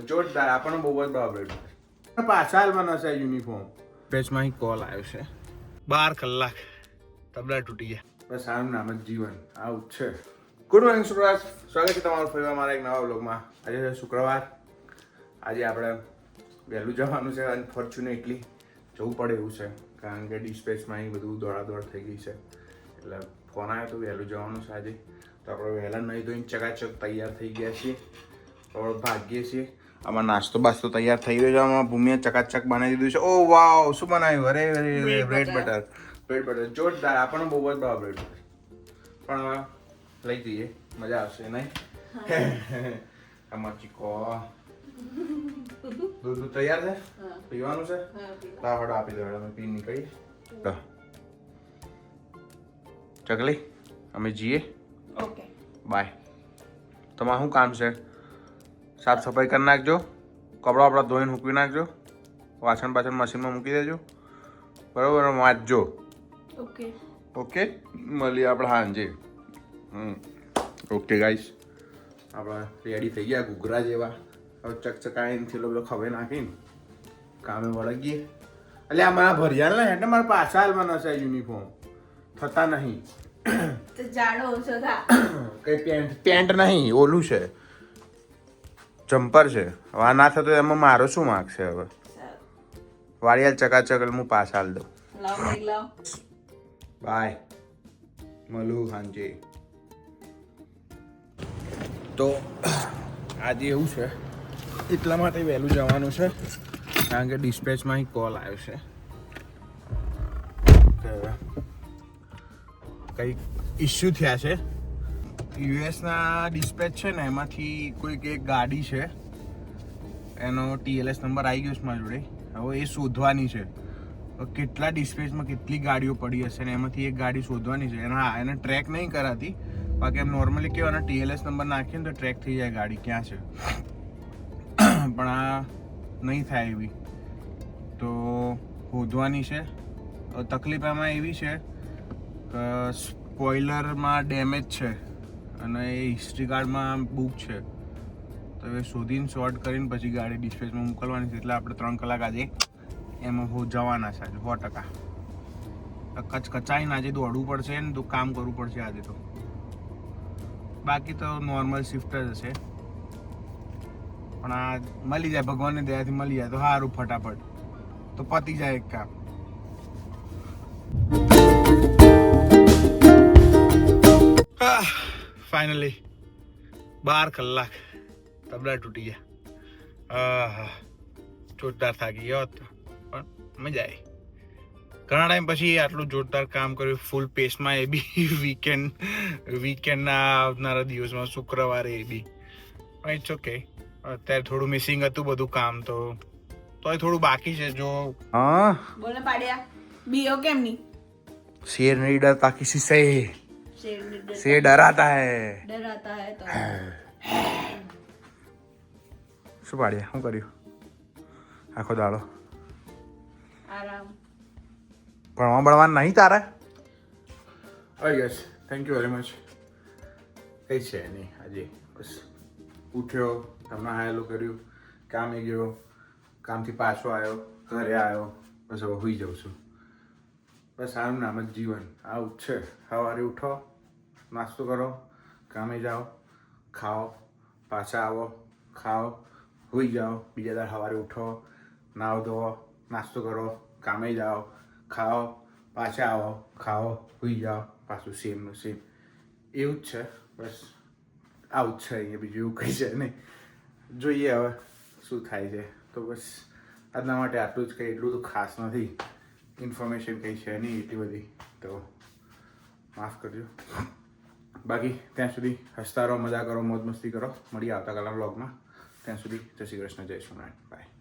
જોરદાર આપણને બહુ જ ભાવ પાછા હાલવાનો છે યુનિફોર્મ પેચમાં કોલ આવ્યો છે. બાર કલાક. તબલા તૂટી ગયા. બસ આનું નામ જ જીવન. આવું જ છે. ગુડ મોર્નિંગ સુરરાજ સ્વાગત છે તમારું ફરી મારા એક નવા બ્લોગમાં આજે છે શુક્રવાર. આજે આપણે વહેલું જવાનું છે અને ફોર્ચ્યુને એટલી જવું પડે એવું છે કારણ કે ડિસ્પેચમાં અહીં બધું દોડાદોડ થઈ ગઈ છે. એટલે ફોન આવ્યો તો વહેલું જવાનું છે આજે. તો આપણે વહેલા નહીં ધોઈને ચકાચક તૈયાર થઈ ગયા છીએ. આપણે ભાગીએ છીએ. આમાં નાસ્તો બાસ્તો તૈયાર થઈ ગયો છે. આમાં ભૂમિએ ચકાચક બનાવી દીધું છે. ઓ વાવ શું બનાવ્યું? અરે અરે બ્રેડ બટર. Bread butter. જોરદાર. આપણને બહુ જ ભાવ બ્રેડ બટર. પણ લઈ જઈએ. મજા આવશે નહીં? આમાં ચીકો. દૂધ દૂધ તૈયાર છે? પીવાનું છે? લાવ હડો આપી દો અમે પી નીકળીએ. ચકલી અમે જઈએ. ઓકે. બાય. તમારું શું કામ છે? સાફ સફાઈ કરી નાખજો. કપડાં બપડા ધોઈને મૂકી નાખજો. વાસણ પાછળ મશીનમાં મૂકી દેજો. બરાબર? વાંચજો. ઓકે. ઓકે? મળીએ આપણે હાંજે હમ. ઓકે ગાઈસ આપણે રેડી થઈ ગયા ઘૂઘરા જેવા. હવે ચકચકાઈને થેલો બધો ખવે નાખીને કામે વળગીએ. એટલે આ મારા ભરિયાલ ને એટલે મારે પાછા હાલવાના છે યુનિફોર્મ થતા નહીં. કઈ પેન્ટ પેન્ટ નહીં ઓલું છે. જમ્પર છે. હવે આ ના થતો એમાં મારો શું માર્ક છે હવે? વાડિયાલ ચકાચક હું પાસ હાલ દઉં. બાય. મળું હાનજી તો આજે એવું છે એટલા માટે વહેલું જવાનું છે કારણ કે ડિસ્પેચમાં કોલ આવ્યો છે. કંઈક ઇસ્યુ થયા છે. યુએસના ડિસ્પેચ છે ને, એમાંથી કોઈક એક ગાડી છે. એનો ટીએલએસ નંબર આવી ગયો છે મારી જોડે. હવે એ શોધવાની છે. કેટલા ડિસ્પેચમાં કેટલી ગાડીઓ પડી હશે ને, એમાંથી એક ગાડી શોધવાની છે. એના, એને ટ્રેક નહીં કરાતી. બાકી એમ નોર્મલી કેવું એનો ટીએલએસ નંબર નાખીએ ને તો ટ્રેક થઈ જાય ગાડી ક્યાં છે. પણ આ નહીં થાય એવી. તો શોધવાની છે. તકલીફ એમાં એવી છે કે સ્પોઇલરમાં ડેમેજ છે. અને એ હિસ્ટ્રી કાર્ડમાં બુક છે. તો એ શોધીને શોર્ટ કરીને પછી ગાડી ડિસ્પેચમાં મોકલવાની છે. એટલે આપણે ત્રણ કલાક આજે એમાં હો જવાના છે આજે, સો ટકા. કચ કચાઈને આજે દોડવું પડશે ને તો કામ કરવું પડશે આજે તો. બાકી તો નોર્મલ શિફ્ટ જ હશે. પણ આ મળી જાય, ભગવાનની દયાથી મળી જાય તો સારું, ફટાફટ. તો પતી જાય એક કામ. ફાઇનલી બાર કલાક તબલા તૂટી ગયા. હા જોરદાર થાકી ગયો હતો. પણ મજા આવી. ઘણા ટાઈમ પછી આટલું જોરદાર કામ કર્યું. ફૂલ પેસમાં એ બી વીકેન્ડ વીકેન્ડના આવનારા દિવસમાં શુક્રવારે એ બી. ઇટ્સ ઓકે અત્યારે થોડું મિસિંગ હતું બધું કામ તો. તો તોય થોડું બાકી છે જો. હા? બોલે પાડ્યા બીઓ કેમની? શેર નીડર તાકી સિસે शेर डराता है ડરાતા હે તો શું પાડ્યા શું કર્યું આખો દાડો આરામ ભણવા ભણવાનું નહીં તારે I guess thank you very much કઈ છે નહીં આજે બસ ઉઠ્યો તમને હાયેલું કર્યું કામે ગયો કામથી પાછો આવ્યો ઘરે આવ્યો બસ હવે હોઈ જાઉં છું બસ આનું નામ જ જીવન. આવું છે. સવારે ઉઠો, નાસ્તો કરો, કામે જાઓ, ખાઓ, પાછા આવો, ખાઓ, હોઈ જાઓ. બીજા દર સવારે ઉઠો, નાહો ધોવો, નાસ્તો કરો, કામે જાઓ, ખાઓ, પાછા આવો, ખાઓ, હોઈ જાઓ. પાછું સેમનું સેમ એવું જ છે. બસ આવું જ છે. અહીંયા બીજું એવું કંઈ છે નહીં. જોઈએ હવે શું થાય છે. તો બસ આજના માટે આટલું જ કંઈ. એટલું તો ખાસ નથી. ઇન્ફોર્મેશન કંઈ છે નહીં એટલી બધી. તો માફ કરજો. બાકી ત્યાં સુધી હસતા રહો, મજા કરો, મોજ મસ્તી કરો. મળીએ આવતા કલાક બ્લોગમાં ત્યાં સુધી જય શ્રી કૃષ્ણ, જય સ્વામિનારાયણ. બાય